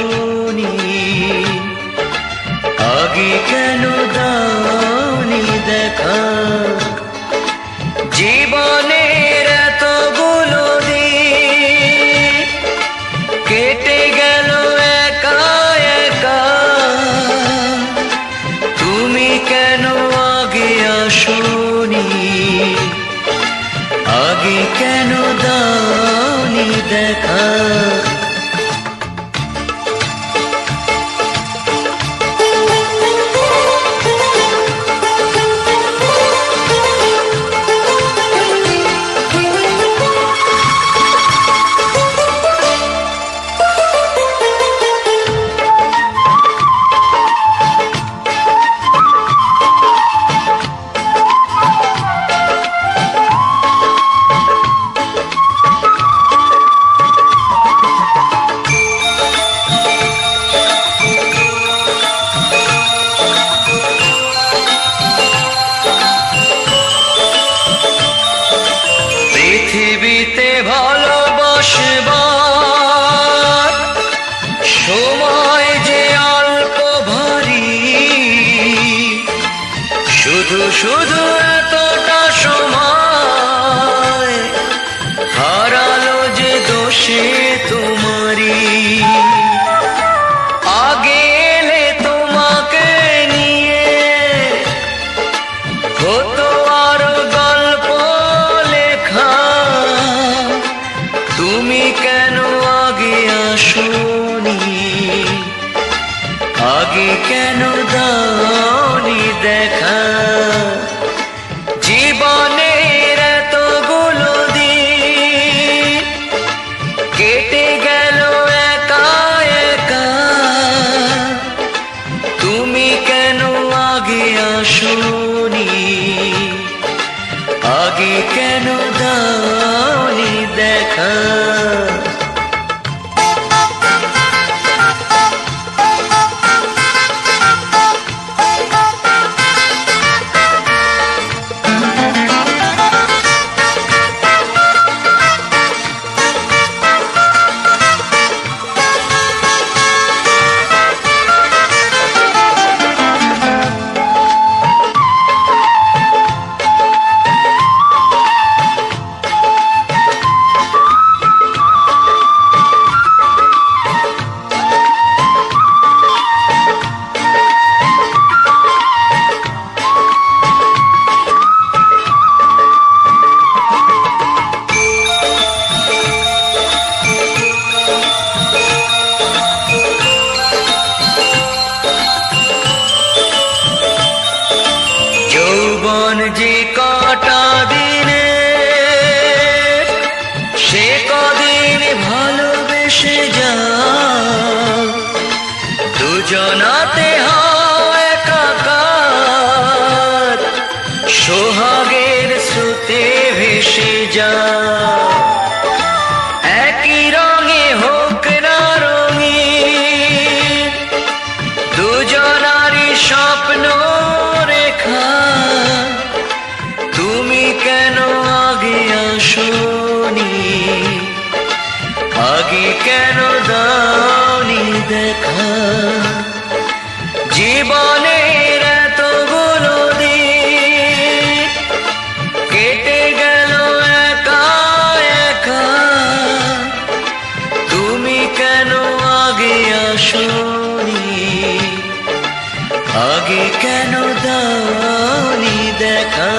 শুনি আগে কেন দাওনি দেখা? জীবনের এতগুলো দিন কেটে গেল একা একা। তুমি কেন আগে আসনি? আগে কেন দাওনি দেখা? Şu শুনি। আগে কেন দাওনি দেখা? लौटा देना আমাকে কেন দাওনি দেখা? জীবনের এতগুলো দিন কেটে গেল একা একা। তুমি কেন আগে আসনি? আগে কেন দাওনি দেখা?